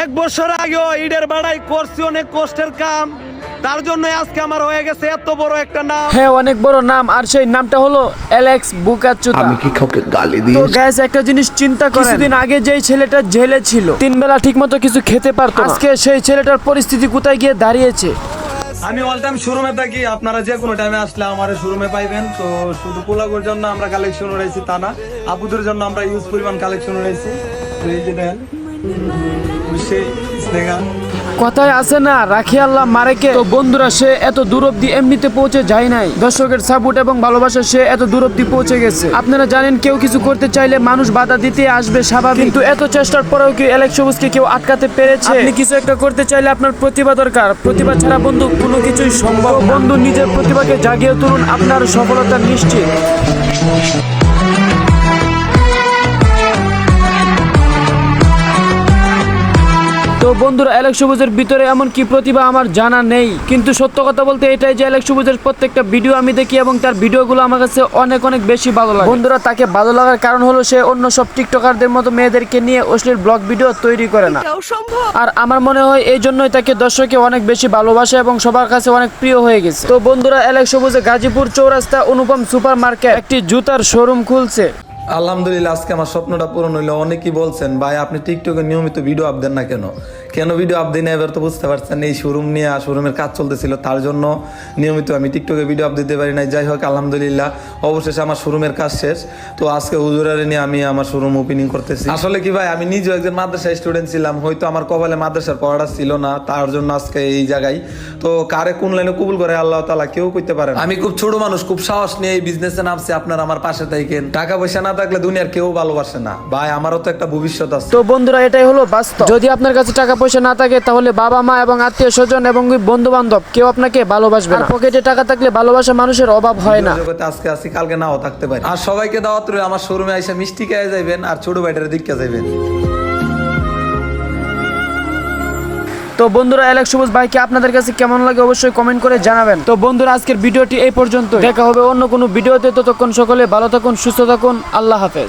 এক বছর আগেও ইডের বাড়াই করছি অনেক কষ্টের কাম। তার জন্য আজকে আমার হয়ে গেছে এত বড় একটা নাম। হ্যাঁ অনেক বড় নাম। আর সেই নামটা হলো অ্যালেক্স বুকাচুতা। আমি কি কাউকে গালি দিই তো গ্যাস একটা জিনিস চিন্তা করেন। কিছুদিন আগে যেই ছেলেটা জেলে ছিল তিন বেলা ঠিকমতো কিছু খেতে পারতো না। আজকে সেই ছেলেটার পরিস্থিতি কোথায় গিয়ে দাঁড়িয়েছে? আমি অল টাইম শোরুমে থাকি আপনারা যে কোনো টাইমে আসলে আমার শোরুমে পাইবেন। তো শুধু পোলাগোর জন্য আমরা কালেকশন রয়েছি তা না আপুদের জন্য আমরা ইউজ পরিমাণ কালেকশন রয়েছি তো এই যে দেখেন কথায় আছে না রাখি আল্লাহ মারেকে তো বন্ধুরা সে এত দূর অব্দি এমনিতে পৌঁছে যায় নাই। দর্শকের সাপোর্ট এবং ভালোবাসা সে এত দূর অব্দি পৌঁছে গেছে। আপনারা জানেন কেউ কিছু করতে চাইলে মানুষ বাধা দিতে আসবে স্বাভাবিক। কিন্তু এত চেষ্টার পরেও কি অ্যালেক্স সবুজকে কেউ আটকাতে পেরেছে? আপনি কিছু একটা করতে চাইলে আপনার প্রতিভা দরকার। প্রতিভা ছাড়া বন্ধু কোনো কিছুই সম্ভব বন্ধু নিজের প্রতিভাকে জাগিয়ে তুলুন আপনার সফলতা নিশ্চিত। বন্ধুরা অ্যালেক্স সবুজের ভিতরে এমন কি প্রতিভা আমার জানা নেই। কিন্তু সত্য কথা বলতে এটাই যে অ্যালেক্স সবুজের প্রত্যেকটা ভিডিও আমি দেখি এবং তার ভিডিওগুলো আমার কাছে অনেক অনেক বেশি ভালো লাগে। বন্ধুরা তাকে ভালো লাগার কারণ হলো সে অন্য সব টিকটকারদের মতো মেয়েদেরকে নিয়ে অশ্লীল ব্লগ ভিডিও তৈরি করে না। আর আমার মনে হয় এই জন্যই তাকে দর্শকে অনেক বেশি ভালোবাসে এবং সবার কাছে অনেক প্রিয় হয়ে গেছে। তো বন্ধুরা অ্যালেক্স সবুজে গাজীপুর চৌরাস্তা অনুপম সুপার মার্কেট একটি জুতার শোরুম খুলছে। আলহামদুলিল্লাহ আজকে আমার স্বপ্নটা পূরণ হইল। অনেকেই বলছেন ভাই আপনি টিকটকে নিয়মিত ভিডিও আপ দেন না কেন? কেন ভিডিও আপ দিন এবার তো বুঝতে পারছেন এই শোরুম নিয়ে শোরুমের কাজ চলতেছিল তার জন্য নিয়মিত আমি টিকটকে ভিডিও আপ দিতে পারি নাই। যাই হোক আলহামদুলিল্লাহ অবশেষে আমার শোরুমের কাজ শেষ। তো আজকে হুজুরারে নিয়ে আমি আমার শোরুম ওপেনিং করতেছি। আসলে কি ভাই আমি নিজেও একজন মাদ্রাসা স্টুডেন্ট ছিলাম হয়তো আমার কপালে মাদ্রাসার পড়াটা ছিল না তার জন্য আজকে এই জায়গায়। তো কারে কোন লাইনে কবুল করে আল্লাহ তালা কেউ করতে পারে আমি খুব ছোট মানুষ খুব সাহস নিয়ে এই বিজনেসে নামছি আপনার আমার পাশে থাকেন। টাকা পয়সা না থাকলে দুনিয়ার কেউ ভালোবাসে না। ভাই আমারও তো একটা ভবিষ্যৎ আছে। তো বন্ধুরা এটাই হলো বাস্তব। যদি আপনার কাছে টাকা পয়সা না থাকে তাহলে বাবা মা এবং আত্মীয় স্বজন এবং বন্ধু বান্ধব কেউ আপনাকে ভালোবাসবে না। পকেটে টাকা থাকলে ভালোবাসা মানুষের অভাব হয় না। জগতে আজকে আসি কালকে নাও থাকতে পারি। আর সবাইকে দাওয়াত রইল আমার শোরুমে এসে মিষ্টি খেয়ে যাইবেন আর ছোট ভাইটার দিকে যাইবেন। তো বন্ধুরা অ্যালেক্স সবুজ ভাইকে আপনাদের কাছে কেমন লাগে অবশ্যই কমেন্ট করে জানাবেন। তো বন্ধুরা আজকের ভিডিওটি এই পর্যন্ত দেখা হবে অন্য কোনো ভিডিওতে। ততক্ষণ সকলে ভালো থাকুন সুস্থ থাকুন। আল্লাহ হাফেজ।